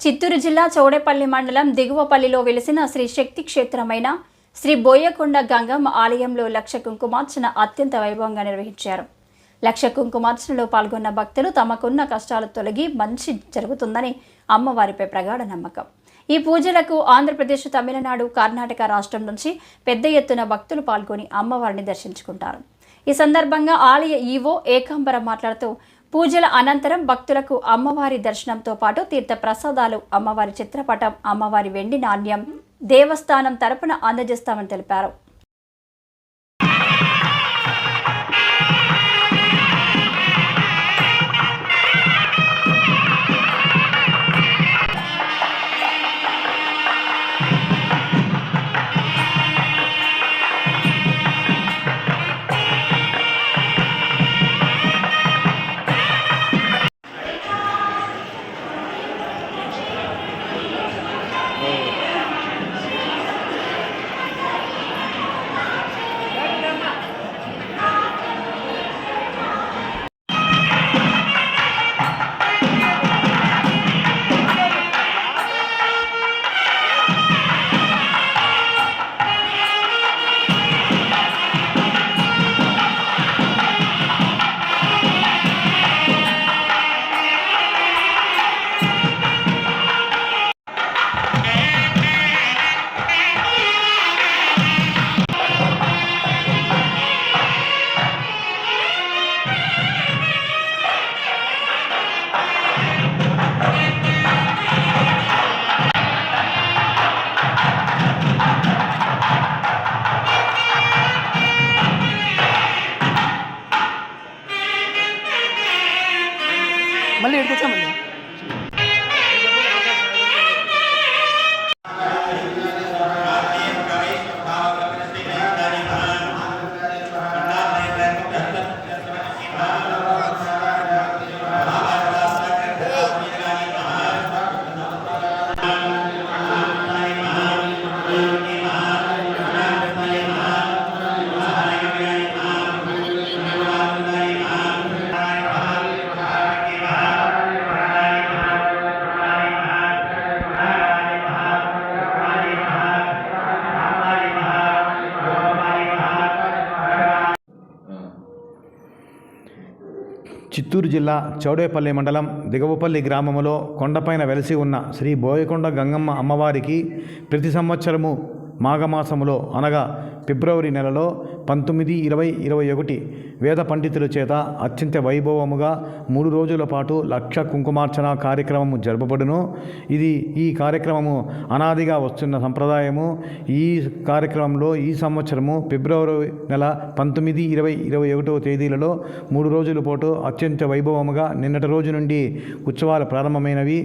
చిత్తూరు జిల్లా చౌడేపల్లి మండలం దిగువపల్లిలో వెలిసిన శ్రీ శక్తి క్షేత్రమైన శ్రీ బోయకొండ గంగమ్మ ఆలయంలో లక్ష కుంకుమార్చన అత్యంత వైభవంగా నిర్వహించారు. లక్ష కుంకుమార్చనలో పాల్గొన్న భక్తులు తమకున్న కష్టాలు తొలగి మంచి జరుగుతుందని అమ్మవారిపై ప్రగాఢ నమ్మకం. ఈ పూజలకు ఆంధ్రప్రదేశ్ తమిళనాడు కర్ణాటక రాష్ట్రం నుంచి పెద్ద ఎత్తున భక్తులు పాల్గొని అమ్మవారిని దర్శించుకుంటారు. ఈ సందర్భంగా ఆలయ ఈవో ఏకాంబరం మాట్లాడుతూ పూజల అనంతరం భక్తులకు అమ్మవారి దర్శనంతో పాటు తీర్థ ప్రసాదాలు అమ్మవారి చిత్రపటం అమ్మవారి వెండి నాణ్యం దేవస్థానం తరపున అందజేస్తామని తెలిపారు. forward. escuchamos. చిత్తూరు జిల్లా చౌడేపల్లి మండలం దిగవపల్లి గ్రామములో కొండపైన వెలసి ఉన్న శ్రీ బోయకొండ గంగమ్మ అమ్మవారికి ప్రతి సంవత్సరము మాఘమాసములో అనగా ఫిబ్రవరి నెలలో పంతొమ్మిది ఇరవై ఇరవై ఒకటి వేద పండితుల చేత అత్యంత వైభవముగా మూడు రోజుల పాటు లక్ష కుంకుమార్చన కార్యక్రమము జరపబడును. ఇది ఈ కార్యక్రమము అనాదిగా వస్తున్న సంప్రదాయము. ఈ కార్యక్రమంలో ఈ సంవత్సరము ఫిబ్రవరి నెల పంతొమ్మిది ఇరవై ఇరవై ఒకటవ తేదీలలో మూడు రోజుల పాటు అత్యంత వైభవముగా నిన్నటి రోజు నుండి ఉత్సవాలు ప్రారంభమైనవి.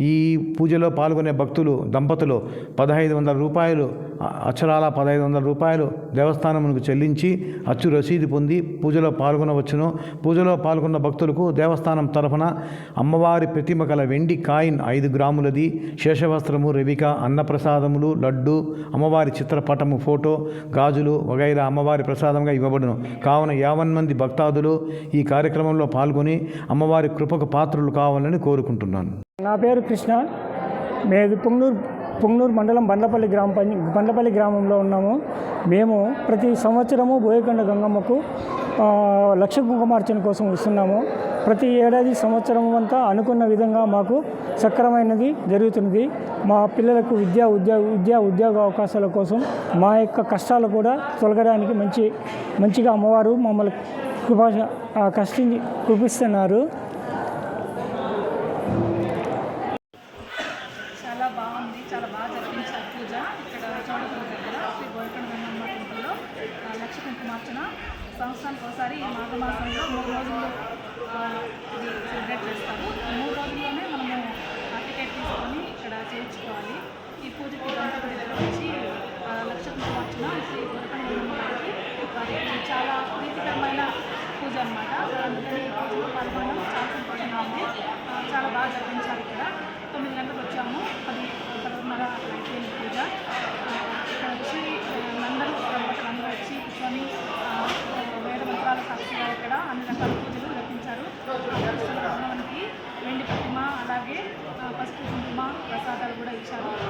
ఈ పూజలో పాల్గొనే భక్తులు దంపతులు పదహైదు వందల రూపాయలు అక్షరాల పదహైదు వందల రూపాయలు దేవస్థానమునకు చెల్లించి అచ్చు రసీదు పొంది పూజ పూజలో పాల్గొనవచ్చును. పూజలో పాల్గొన్న భక్తులకు దేవస్థానం తరఫున అమ్మవారి ప్రతిమ గల వెండి కాయిన్ ఐదు గ్రాములది. శేషవస్త్రము రవిక అన్నప్రసాదములు లడ్డు అమ్మవారి చిత్రపటము ఫోటో గాజులు వగైరా అమ్మవారి ప్రసాదంగా ఇవ్వబడును. కావున యావన్ మంది భక్తాదులు ఈ కార్యక్రమంలో పాల్గొని అమ్మవారి కృపకు పాత్రులు కావాలని కోరుకుంటున్నాను. నా పేరు కృష్ణ. మేము పొంగనూరు పొంగనూరు మండలం బండ్లపల్లి గ్రామ బండ్లపల్లి గ్రామంలో ఉన్నాము. మేము ప్రతి సంవత్సరము బోయకొండ గంగమ్మకు లక్ష కుంకుమార్చన కోసం వస్తున్నాము. ప్రతి ఏడాది సంవత్సరం అంతా అనుకున్న విధంగా మాకు సక్రమైనది జరుగుతుంది మా పిల్లలకు విద్యా ఉద్యోగ విద్యా ఉద్యోగ అవకాశాల కోసం మా యొక్క కష్టాలు కూడా తొలగడానికి మంచి మంచిగా అమ్మవారు మమ్మల్ని కృప కష్టించి కృపిస్తున్నారు చాలా బాగుంది చాలా బాగా జరిపించారు పూజ ఇక్కడ చోడపల్లి దగ్గర శ్రీ గోల్కొండ గంగమ్మ టెంపుల్లో ఆ, లక్ష కుంకుమార్చన సంవత్సరానికి ఒకసారి ఈ మాఘమాసంలో మూడు రోజులు ఇది సెలబ్రేట్ చేస్తారు. మూడు రోజుల్లోనే మనము టికెట్ తీసుకొని ఇక్కడ చేయించుకోవాలి. ఈ పూజకి దంపతులు ఇద్దరు వచ్చి ఆ, లక్ష కుంకుమార్చన శ్రీ వారికి చాలా ప్రీతికరమైన పూజ అనమాట అందుకని ఈ పూజలో పాల్గొనడం ప్రసాదాలు